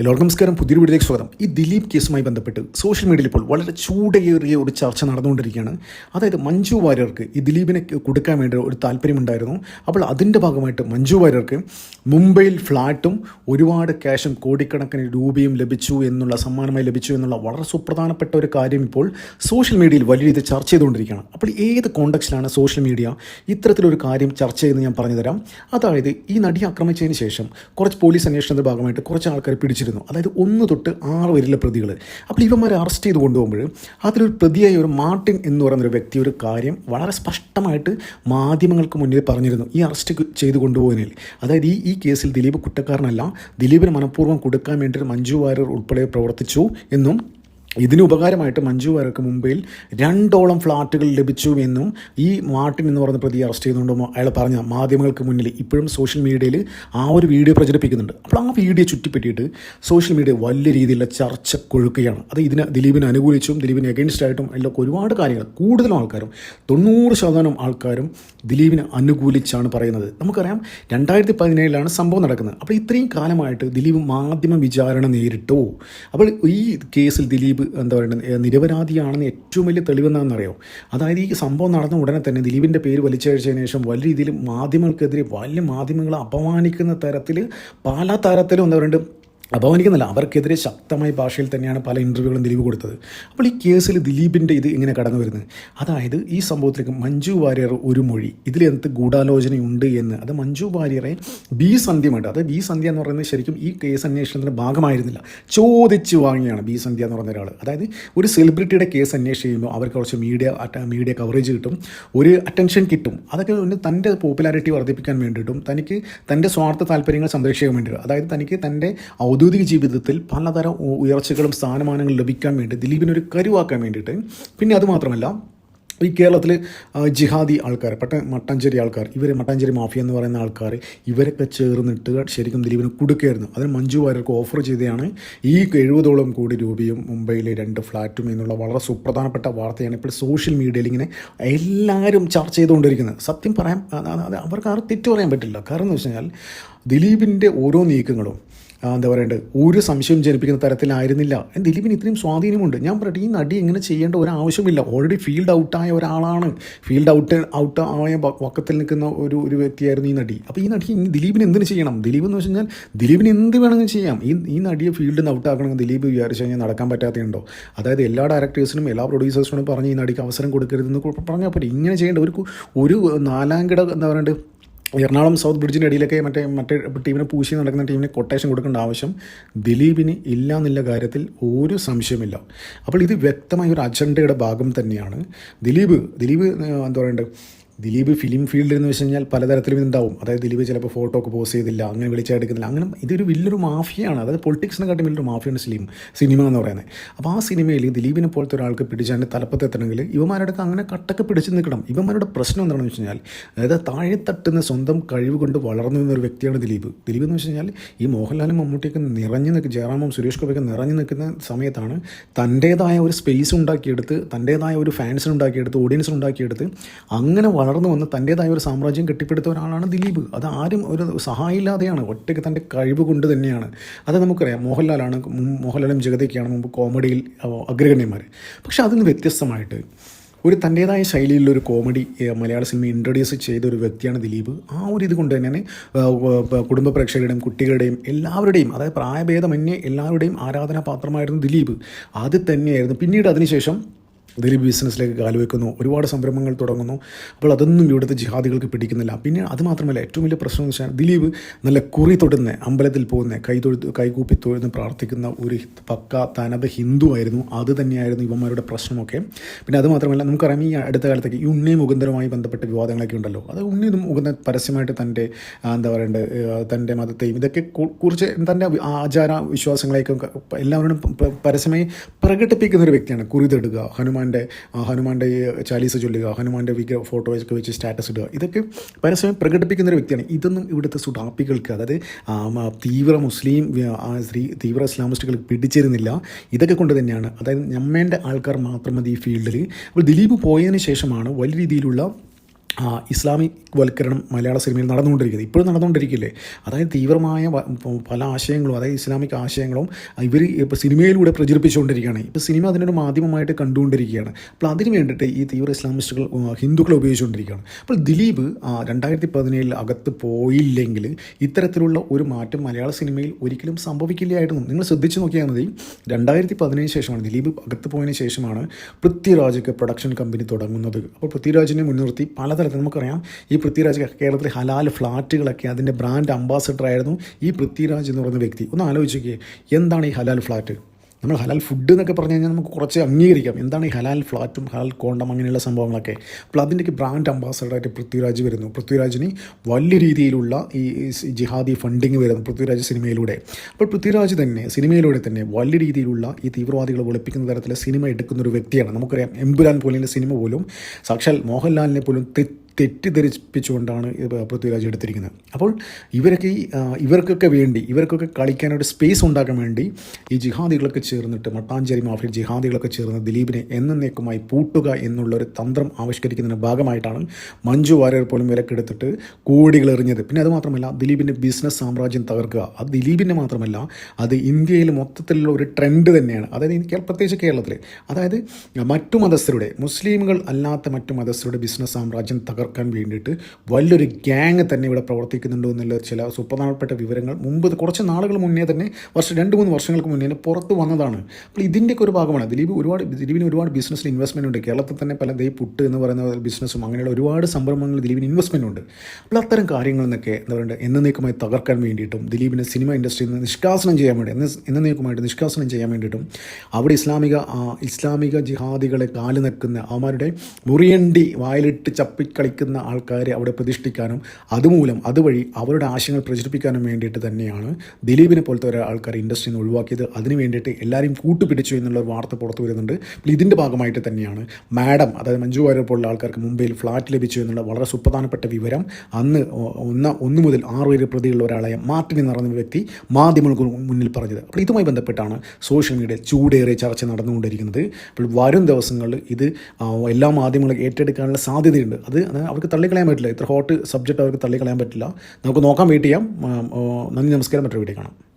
എല്ലാവർക്കും നമസ്കാരം. പുതിയൊരു വീഡിയോയിലേക്ക് സ്വാഗതം. ഈ ദിലീപ് കേസുമായി ബന്ധപ്പെട്ട് സോഷ്യൽ മീഡിയയിൽ ഇപ്പോൾ വളരെ ചൂടേറിയ ഒരു ചർച്ച നടന്നുകൊണ്ടിരിക്കുകയാണ്. അതായത് മഞ്ജു വാര്യർക്ക് ഈ ദിലീപിനെ കൊടുക്കാൻ വേണ്ടി ഒരു താല്പര്യമുണ്ടായിരുന്നു. അപ്പോൾ അതിന്റെ ഭാഗമായിട്ട് മഞ്ജു വാര്യർക്ക് മുംബൈയിൽ ഫ്ലാറ്റും ഒരുപാട് ക്യാഷും കോടിക്കണക്കിന് രൂപയും ലഭിച്ചു എന്നുള്ള സമ്മാനമായി ലഭിച്ചു എന്നുള്ള വളരെ സുപ്രധാനപ്പെട്ട ഒരു കാര്യം ഇപ്പോൾ സോഷ്യൽ മീഡിയയിൽ വലിയ രീതിയിൽ ചർച്ച ചെയ്തുകൊണ്ടിരിക്കുകയാണ്. അപ്പോൾ ഏത് കോണ്ടക്സ്റ്റിലാണ് സോഷ്യൽ മീഡിയ ഇത്തരത്തിലൊരു കാര്യം ചർച്ച ചെയ്യുന്നത് ഞാൻ പറഞ്ഞുതരാം. അതായത് ഈ നടി ആക്രമിച്ചതിന് ശേഷം കുറച്ച് പോലീസ് അന്വേഷണത്തിന്റെ ഭാഗമായിട്ട് കുറച്ച് ആൾക്കാർ പിടിച്ചിരുന്നു. അതായത് ഒന്ന് തൊട്ട് ആറ് വരെയുള്ള പ്രതികൾ അപ്പോൾ ഇവന്മാരെ അറസ്റ്റ് ചെയ്ത് കൊണ്ടുപോകുമ്പോൾ അതിലൊരു പ്രതിയായ ഒരു മാർട്ടിൻ എന്ന് പറയുന്ന ഒരു വ്യക്തി ഒരു കാര്യം വളരെ സ്പഷ്ടമായിട്ട് മാധ്യമങ്ങൾക്ക് മുന്നിൽ പറഞ്ഞിരുന്നു. ഈ അറസ്റ്റ് ചെയ്ത് കൊണ്ടുപോകുന്നതിൽ. അതായത് ഈ ഈ കേസിൽ ദിലീപ് കുറ്റക്കാരനല്ല. ദിലീപിന് മനഃപൂർവം കൊടുക്കാൻ വേണ്ടി മഞ്ജു വാര്യർ ഉൾപ്പെടെ പ്രവർത്തിച്ചു എന്നും ഇതിന് ഉപകാരമായിട്ട് മഞ്ജു വാര്യർക്ക് മുംബൈയിൽ രണ്ടോളം ഫ്ലാറ്റുകൾ ലഭിച്ചു എന്നും ഈ മാർട്ടിൻ എന്ന് പറയുന്ന പ്രതി അറസ്റ്റ് ചെയ്തുകൊണ്ട് അയാൾ പറഞ്ഞ മാധ്യമങ്ങൾക്ക് മുന്നിൽ ഇപ്പോഴും സോഷ്യൽ മീഡിയയിൽ ആ ഒരു വീഡിയോ പ്രചരിപ്പിക്കുന്നുണ്ട്. അപ്പോൾ ആ വീഡിയോ ചുറ്റിപ്പറ്റിയിട്ട് സോഷ്യൽ മീഡിയ വലിയ രീതിയിലുള്ള ചർച്ച കൊഴുക്കുകയാണ്. അത് ഇതിന് ദിലീപിനെ അനുകൂലിച്ചും ദിലീപിന് എഗൻസ്റ്റ് ആയിട്ടും എല്ലാം ഒരുപാട് കാര്യങ്ങൾ കൂടുതലും ആൾക്കാരും തൊണ്ണൂറ് ശതമാനം ആൾക്കാരും ദിലീപിനെ അനുകൂലിച്ചാണ് പറയുന്നത്. നമുക്കറിയാം രണ്ടായിരത്തി പതിനേഴിലാണ് സംഭവം നടക്കുന്നത്. അപ്പോൾ ഇത്രയും കാലമായിട്ട് ദിലീപ് മാധ്യമ വിചാരണ നേരിട്ടോ. അപ്പോൾ ഈ കേസിൽ ദിലീപ് എന്താ പറയുക നിരപരാധിയാണെന്ന് ഏറ്റവും വലിയ തെളിവെന്താണെന്നറിയോ അതായത് ഈ സംഭവം നടന്ന ഉടനെ തന്നെ ദിലീപിന്റെ പേര് വലിച്ചഴിച്ചതിന് ശേഷം വലിയ രീതിയിൽ മാധ്യമങ്ങൾക്കെതിരെ വലിയ മാധ്യമങ്ങളെ അപമാനിക്കുന്ന തരത്തിൽ പല തരത്തിലും എന്താ പറയുക അപമാനിക്കുന്നില്ല. അവർക്കെതിരെ ശക്തമായ ഭാഷയിൽ തന്നെയാണ് പല ഇന്റർവ്യൂകളും ദിലീപ് കൊടുത്തത്. അപ്പോൾ ഈ കേസിൽ ദിലീപിന്റെ ഇത് ഇങ്ങനെ കടന്നു വരുന്നത്? അതായത് ഈ സംഭവത്തിലേക്ക് മഞ്ജു വാര്യർ ഒരു മൊഴി. ഇതിലെന്ത് ഗൂഢാലോചനയുണ്ട് എന്ന്. അത് മഞ്ജു വാര്യറെ ബി സന്ധ്യമായിട്ട് അത് ബി സന്ധ്യ എന്ന് പറയുന്നത് ശരിക്കും ഈ കേസ് അന്വേഷണത്തിന്റെ ഭാഗമായിരുന്നില്ല. ചോദിച്ചു വാങ്ങിയാണ് ബി സന്ധ്യ എന്ന് പറയുന്ന ഒരാൾ അതായത് ഒരു സെലിബ്രിറ്റിയുടെ കേസ് അന്വേഷിച്ച് ചെയ്യുമ്പോൾ അവർക്ക് കുറച്ച് മീഡിയ മീഡിയ കവറേജ് കിട്ടും. ഒരു അറ്റൻഷൻ കിട്ടും. അതൊക്കെ തന്റെ പോപ്പുലാരിറ്റി വർദ്ധിപ്പിക്കാൻ വേണ്ടിയിട്ടും തനിക്ക് തന്റെ സ്വാർത്ഥ താല്പര്യങ്ങൾ സംരക്ഷിക്കാൻ വേണ്ടിയിട്ടും. അതായത് തനിക്ക് തന്റെ ഔദ്യോഗിക ജീവിതത്തിൽ പലതരം ഉയർച്ചകളും സ്ഥാനമാനങ്ങളും ലഭിക്കാൻ വേണ്ടി ദിലീപിനൊരു കരുവാക്കാൻ വേണ്ടിയിട്ട്. പിന്നെ അതുമാത്രമല്ല ഈ കേരളത്തിൽ ജിഹാദി ആൾക്കാർ പട്ട മട്ടാഞ്ചേരി ആൾക്കാർ ഇവർ മട്ടാഞ്ചേരി മാഫിയ എന്ന് പറയുന്ന ആൾക്കാർ ഇവരൊക്കെ ചേർന്നിട്ട് ശരിക്കും ദിലീപിന് കൊടുക്കുകയായിരുന്നു. അതിന് മഞ്ജു വാര്യർക്ക് ഓഫർ ചെയ്തതാണ്. ഈ എഴുപതോളം കോടി രൂപയും മുംബൈയിലെ രണ്ട് ഫ്ലാറ്റും എന്നുള്ള വളരെ സുപ്രധാനപ്പെട്ട വാർത്തയാണ് ഇപ്പോൾ സോഷ്യൽ മീഡിയയിൽ ഇങ്ങനെ എല്ലാവരും ചർച്ച ചെയ്തുകൊണ്ടിരിക്കുന്നത്. സത്യം പറയാൻ അവർക്ക് ആരും തെറ്റു പറയാൻ പറ്റില്ല. കാരണം എന്ന് വെച്ച് കഴിഞ്ഞാൽ ദിലീപിന്റെ ഓരോ നീക്കങ്ങളും എന്താ പറയേണ്ടത് ഒരു സംശയം ജനിപ്പിക്കുന്ന തരത്തിലായിരുന്നില്ല. ദിലീപിന് ഇത്രയും സ്വാധീനമുണ്ട്. ഞാൻ പറയട്ടെ ഈ നടി ഇങ്ങനെ ചെയ്യേണ്ട ഒരു ആവശ്യമില്ല ഓൾറെഡി ഫീൽഡ് ഔട്ടായ ഒരാളാണ്. ഫീൽഡ് ഔട്ട് ഔട്ട് ആയ വക്കത്തിൽ നിൽക്കുന്ന ഒരു ഒരു വ്യക്തിയായിരുന്നു ഈ നടി. അപ്പോൾ ഈ നടി ദിലീപിന് എന്തിനു ചെയ്യണം? ദിലീപ് എന്ന് വെച്ച് കഴിഞ്ഞാൽ ദിലീപിന് എന്ത് വേണമെങ്കിലും ചെയ്യാം. ഈ ഈ നടിയെ ഫീൽഡിൽ നിന്ന് ഔട്ടാക്കണമെങ്കിൽ ദിലീപ് വിചാരിച്ചു കഴിഞ്ഞാൽ നടക്കാൻ പറ്റാത്തതുണ്ടോ? അതായത് എല്ലാ ഡയറക്ടേഴ്സിനും എല്ലാ പ്രൊഡ്യൂസേഴ്സിനും പറഞ്ഞ് ഈ നടിക്ക് അവസരം കൊടുക്കരുതെന്ന് പറഞ്ഞാൽ പറ്റും ഇങ്ങനെ ചെയ്യേണ്ട ഒരു ഒരു നാലാം കിട എന്താ പറയണ്ടത് എറണാകുളം സൗത്ത് ബ്രിഡ്ജിന്റെ ഇടയിലൊക്കെ മറ്റേ മറ്റേ ടീമിനെ പൂശി നടക്കുന്ന ടീമിന് കൊട്ടേഷൻ കൊടുക്കേണ്ട ആവശ്യം ദിലീപിന് ഇല്ല എന്നുള്ള കാര്യത്തിൽ ഒരു സംശയമില്ല അപ്പോൾ ഇത് വ്യക്തമായ ഒരു അജണ്ടയുടെ ഭാഗം തന്നെയാണ്. ദിലീപ് ദിലീപ് എന്താ പറയണ്ടത് ദിലീപ് ഫിലിം ഫീൽഡിൽ എന്ന് വെച്ച് കഴിഞ്ഞാൽ പലതരത്തിലും ഇതുണ്ടാവും. അതായത് ദിലീപ് ചിലപ്പോൾ ഫോട്ടോ ഒക്കെ പോസ്റ്റ് ചെയ്തില്ല അങ്ങനെ വിളിച്ചെടുക്കുന്നില്ല അങ്ങനെ ഇതൊരു വലിയൊരു മാഫിയാണ്. അതായത് പൊളിറ്റിക്സിനെക്കാട്ടും വലിയൊരു മാഫിയാണ് സിലിം സിനിമ എന്ന് പറയുന്നത്. അപ്പോൾ ആ സിനിമയിൽ ദിലീപിനെ പോലത്തെ ഒരാൾക്ക് പിടിച്ചാൽ തലപ്പത്തെത്തണമെങ്കിൽ ഇവന്മാരുടെ അങ്ങനെ കട്ടൊക്കെ പിടിച്ച് നിൽക്കണം. ഇവന്മാരുടെ പ്രശ്നം എന്താണെന്ന് വെച്ച് കഴിഞ്ഞാൽ അതായത് താഴെ തട്ടുന്ന സ്വന്തം കഴിവ് കൊണ്ട് വളർന്നു നിന്ന ഒരു വ്യക്തിയാണ് ദിലീപ്. ദിലീപ് എന്ന് വെച്ച് കഴിഞ്ഞാൽ ഈ മോഹൻലാലും മമ്മൂട്ടിയൊക്കെ നിറഞ്ഞു നിൽക്കുന്ന ജയറാമും സുരേഷ് ഗോപിയൊക്കെ നിറഞ്ഞു നിൽക്കുന്ന സമയത്താണ് തന്റേതായ ഒരു സ്പേസ് ഉണ്ടാക്കിയെടുത്ത് തന്റേതായ ഒരു ഫാൻസിനുണ്ടാക്കിയെടുത്ത് ഓഡിയൻസിനുണ്ടാക്കിയെടുത്ത് അങ്ങനെ വളർന്നു വന്ന് തന്റേതായ ഒരു സാമ്രാജ്യം കെട്ടിപ്പടുത്ത ഒരാളാണ് ദിലീപ്. അത് ആരും ഒരു സഹായമില്ലാതെയാണ് ഒറ്റയ്ക്ക് തന്റെ കഴിവ് കൊണ്ട് തന്നെയാണ്. അത് നമുക്കറിയാം മോഹൻലാലാണ് മോഹൻലാലും ജഗതയ്ക്കാണ് മുമ്പ് കോമഡിയിൽ അഗ്രഗണ്യന്മാർ പക്ഷെ അതിന് വ്യത്യസ്തമായിട്ട് ഒരു തന്റേതായ ശൈലിയിലൊരു കോമഡി മലയാള സിനിമ ഇൻട്രൊഡ്യൂസ് ചെയ്ത ഒരു വ്യക്തിയാണ് ദിലീപ്. ആ ഒരു ഇത് കൊണ്ട് തന്നെയാണ് കുടുംബ പ്രേക്ഷകരുടെയും കുട്ടികളുടെയും എല്ലാവരുടെയും അതായത് പ്രായഭേദമന്യേ എല്ലാവരുടെയും ആരാധനാപാത്രമായിരുന്നു ദിലീപ്. അത് തന്നെയായിരുന്നു. പിന്നീട് അതിനുശേഷം ദിലീപ് ബിസിനസ്സിലേക്ക് കാലുവെക്കുന്നു ഒരുപാട് സംരംഭങ്ങൾ തുടങ്ങുന്നു. അപ്പോൾ അതൊന്നും ഇവിടുത്തെ ജിഹാദികൾക്ക് പിടിക്കുന്നില്ല. പിന്നെ അത് മാത്രമല്ല ഏറ്റവും വലിയ പ്രശ്നം എന്ന് വെച്ചാൽ ദിലീപ് നല്ല കുറി തൊടുന്ന അമ്പലത്തിൽ പോകുന്ന കൈ തൊഴുത്ത് കൈകൂപ്പി തൊഴുന്ന് പ്രാർത്ഥിക്കുന്ന ഒരു പക്ക തനത് ഹിന്ദു ആയിരുന്നു. അത് തന്നെയായിരുന്നു ഇവന്മാരുടെ പ്രശ്നമൊക്കെ. പിന്നെ അത് മാത്രമല്ല നമുക്കറിയാം ഈ അടുത്ത കാലത്തേക്ക് ഈ ഉണ്ണി മുകുന്ദരുമായി ബന്ധപ്പെട്ട വിവാദങ്ങളൊക്കെ ഉണ്ടല്ലോ. അത് ഉണ്ണി മുകുന്ദൻ പരസ്യമായിട്ട് തന്റെ എന്താ പറയേണ്ടത് തന്റെ മതത്തെയും ഇതൊക്കെ കുറിച്ച് തന്റെ ആചാര വിശ്വാസങ്ങളെയൊക്കെ എല്ലാവരും പരസ്യമായി പ്രകടിപ്പിക്കുന്ന ഒരു വ്യക്തിയാണ് കുറിതെടുക്കുക ഹനുമാൻ ഹനുമാന്റെ ഈ ചാലീസ് ചൊല്ലുക ഹനുമാന്റെ വിഗ്ര ഫോട്ടോ ഒക്കെ വെച്ച് സ്റ്റാറ്റസ് ഇടുക ഇതൊക്കെ പരസ്യം പ്രകടിപ്പിക്കുന്ന ഒരു വ്യക്തിയാണ്. ഇതൊന്നും ഇവിടുത്തെ സുഡാപ്പികൾക്ക് അതായത് തീവ്ര മുസ്ലിം സ്ത്രീ തീവ്ര ഇസ്ലാമിസ്റ്റുകൾ പിടിച്ചിരുന്നില്ല. ഇതൊക്കെ കൊണ്ട് തന്നെയാണ് അതായത് നമ്മേന്റെ ആൾക്കാർ മാത്രം മതി ഈ ഫീൽഡിൽ അപ്പോൾ ദിലീപ് പോയതിന് ശേഷമാണ് വലിയ രീതിയിലുള്ള ഇസ്ലാമിക് വൽക്കരണം മലയാള സിനിമയിൽ നടന്നുകൊണ്ടിരിക്കുന്നത്. ഇപ്പോഴും നടന്നുകൊണ്ടിരിക്കില്ലേ? അതായത് തീവ്രമായ പല ആശയങ്ങളും അതായത് ഇസ്ലാമിക് ആശയങ്ങളും ഇവർ ഇപ്പോൾ സിനിമയിലൂടെ പ്രചരിപ്പിച്ചുകൊണ്ടിരിക്കുകയാണ്. ഇപ്പോൾ സിനിമ അതിനൊരു മാധ്യമമായിട്ട് കണ്ടുകൊണ്ടിരിക്കുകയാണ്. അപ്പോൾ അതിന് വേണ്ടിയിട്ട് ഈ തീവ്ര ഇസ്ലാമിസ്റ്റുകൾ ഹിന്ദുക്കളെ ഉപയോഗിച്ചുകൊണ്ടിരിക്കുകയാണ്. അപ്പോൾ ദിലീപ് രണ്ടായിരത്തി പതിനേഴിൽ അകത്ത് പോയില്ലെങ്കിൽ ഇത്തരത്തിലുള്ള ഒരു മാറ്റം മലയാള സിനിമയിൽ ഒരിക്കലും സംഭവിക്കില്ലായിരുന്നു. നിങ്ങൾ ശ്രദ്ധിച്ചു നോക്കിയാൽ മതി. രണ്ടായിരത്തി പതിനേഴിന് ശേഷമാണ് ദിലീപ് അകത്ത് പോയതിന് ശേഷമാണ് പൃഥ്വിരാജൊക്കെ പ്രൊഡക്ഷൻ കമ്പനി തുടങ്ങുന്നത്. അപ്പോൾ പൃഥ്വിരാജിനെ മുൻനിർത്തി പലതരത്തിൽ നമുക്കറിയാം ഈ പൃഥ്വിരാജ് കേരളത്തിലെ ഹലാൽ ഫ്ലാറ്റുകളൊക്കെ അതിന്റെ ബ്രാൻഡ് അംബാസഡർ ആയിരുന്നു ഈ പൃഥ്വിരാജ് എന്ന് പറയുന്ന വ്യക്തി. ഒന്ന് ആലോചിക്കുക എന്താണ് ഈ ഹലാൽ ഫ്ലാറ്റ്? നമ്മൾ ഹലാൽ ഫുഡ് എന്നൊക്കെ പറഞ്ഞു കഴിഞ്ഞാൽ നമുക്ക് കുറച്ച് അംഗീകരിക്കാം. എന്താണ് ഈ ഹലാൽ ഫ്ലാറ്റും ഹലാൽ കോണ്ടം അങ്ങനെയുള്ള സംഭവങ്ങളൊക്കെ? അപ്പോൾ അതിന്റെയൊക്കെ ബ്രാൻഡ് അംബാസഡറായിട്ട് പൃഥ്വിരാജ് വരുന്നു. പൃഥ്വിരാജിന് വലിയ രീതിയിലുള്ള ഈ ജിഹാദി ഫണ്ടിങ് വരുന്നു പൃഥ്വിരാജ് സിനിമയിലൂടെ. അപ്പോൾ പൃഥ്വിരാജ് തന്നെ സിനിമയിലൂടെ തന്നെ വലിയ രീതിയിലുള്ള ഈ തീവ്രവാദികളെ ഒളിപ്പിക്കുന്ന തരത്തിലെ സിനിമ എടുക്കുന്ന ഒരു വ്യക്തിയാണ്. നമുക്കറിയാം എമ്പുരാൻ പോലെ സിനിമ പോലും സാക്ഷാൽ മോഹൻലാലിനെ പോലും തെ- തെറ്റിദ്ധരിപ്പിച്ചുകൊണ്ടാണ് ഇത് പൃഥ്വിരാജ് എടുത്തിരിക്കുന്നത്. അപ്പോൾ ഇവരൊക്കെ ഈ ഇവർക്കൊക്കെ വേണ്ടി ഇവർക്കൊക്കെ കളിക്കാനൊരു സ്പേസ് ഉണ്ടാക്കാൻ വേണ്ടി ഈ ജിഹാദികളൊക്കെ ചേർന്നിട്ട് മട്ടാഞ്ചേരി മാഫിയ ജിഹാദികളൊക്കെ ചേർന്ന് ദിലീപിനെ എന്നേക്കുമായി പൂട്ടുക എന്നുള്ളൊരു തന്ത്രം ആവിഷ്കരിക്കുന്നതിന് ഭാഗമായിട്ടാണ് മഞ്ജു വാര്യർ പോലും വിലക്കെടുത്തിട്ട് കോടികൾ എറിഞ്ഞത്. പിന്നെ അതുമാത്രമല്ല ദിലീപിന്റെ ബിസിനസ് സാമ്രാജ്യം തകർക്കുക. അത് ദിലീപിന്റെ മാത്രമല്ല അത് ഇന്ത്യയിൽ മൊത്തത്തിലുള്ള ഒരു ട്രെൻഡ് തന്നെയാണ്. അതായത് എനിക്ക് പ്രത്യേകിച്ച് കേരളത്തിൽ അതായത് മറ്റു മതസ്ഥരുടെ മുസ്ലിമുകൾ അല്ലാത്ത മറ്റു മതസ്ഥരുടെ ബിസിനസ് സാമ്രാജ്യം തകർക്കാൻ വേണ്ടിയിട്ട് വലിയൊരു ഗ്യാങ് തന്നെ ഇവിടെ പ്രവർത്തിക്കുന്നുണ്ടോ എന്നുള്ള ചില സുപ്രധാനപ്പെട്ട വിവരങ്ങൾ മുമ്പ് കുറച്ച് നാളുകൾ മുന്നേ തന്നെ വർഷം രണ്ട് മൂന്ന് വർഷങ്ങൾക്ക് മുന്നേ പുറത്ത് വന്നതാണ്. അപ്പോൾ ഇതിന്റെയൊക്കെ ഒരു ഭാഗമാണ്. ദിലീപ് ഒരുപാട് ദിലീപിന് ഒരുപാട് ബിസിനസ്സിൽ ഇൻവെസ്റ്റ്മെന്റ് ഉണ്ട്. കേരളത്തിൽ തന്നെ പല ദൈ പുട്ട് എന്ന് പറയുന്ന ബിസിനസ്സും അങ്ങനെയുള്ള ഒരുപാട് സംരംഭങ്ങൾ ദിലീപിന് ഇൻവെസ്റ്റ്മെന്റ് ഉണ്ട്. അപ്പോൾ അത്തരം കാര്യങ്ങളിൽ നിന്നൊക്കെ എന്താ പറയുക എന്നേക്കുമായി തകർക്കാൻ വേണ്ടിയിട്ടും ദിലീപിനെ സിനിമ ഇൻഡസ്ട്രിയിൽ നിന്ന് നിഷ്കാസനം ചെയ്യാൻ വേണ്ടി എന്ന് എന്നേക്കുമായിട്ട് നിഷ്കാസനം ചെയ്യാൻ വേണ്ടിയിട്ടും അവിടെ ഇസ്ലാമിക ഇസ്ലാമിക ജിഹാദികളെ കാലു നിൽക്കുന്ന അവന്മാരുടെ മുറിയണ്ടി വായിലിട്ട് ചപ്പിക്കളിക്കുന്ന ആൾക്കാരെ അവിടെ പ്രതിഷ്ഠിക്കാനും അതുമൂലം അതുവഴി അവരുടെ ആശയങ്ങൾ പ്രചരിപ്പിക്കാനും വേണ്ടിയിട്ട് തന്നെയാണ് ദിലീപിനെ പോലത്തെ ഒരു ആൾക്കാർ ഇൻഡസ്ട്രിയിൽ നിന്ന് ഒഴിവാക്കിയത്. അതിന് വേണ്ടിയിട്ട് എല്ലാവരെയും കൂട്ടുപിടിച്ചു എന്നുള്ള വാർത്ത പുറത്തു വരുന്നുണ്ട്. ഇതിന്റെ ഭാഗമായിട്ട് തന്നെയാണ് മാഡം അതായത് മഞ്ജു വാര്യർ പോലുള്ള ആൾക്കാർക്ക് മുംബൈയിൽ ഫ്ലാറ്റ് ലഭിച്ചു എന്നുള്ള വളരെ സുപ്രധാനപ്പെട്ട വിവരം. അന്ന് ഒന്ന് ഒന്ന് മുതൽ ആറ് വരെ പ്രതിയുള്ള ഒരാളായ മാർട്ടിൻ എന്ന് പറയുന്ന വ്യക്തി മാധ്യമങ്ങൾക്ക് മുന്നിൽ പറഞ്ഞത്. അപ്പോൾ ഇതുമായി ബന്ധപ്പെട്ടാണ് സോഷ്യൽ മീഡിയ ചൂടേറെ ചർച്ച നടന്നുകൊണ്ടിരിക്കുന്നത്. അപ്പോൾ വരും ദിവസങ്ങളിൽ ഇത് എല്ലാ മാധ്യമങ്ങളും ഏറ്റെടുക്കാനുള്ള സാധ്യതയുണ്ട്. അത് അവർക്ക് തള്ളിക്കളയാൻ പറ്റില്ല. ഇത്ര ഹോട്ട് സബ്ജക്റ്റ് അവർക്ക് തള്ളിക്കളയാൻ പറ്റില്ല. നമുക്ക് നോക്കാൻ വെയിറ്റ് ചെയ്യാം. നന്ദി നമസ്കാരം. മറ്റൊരു വീട്ടിൽ കാണാം.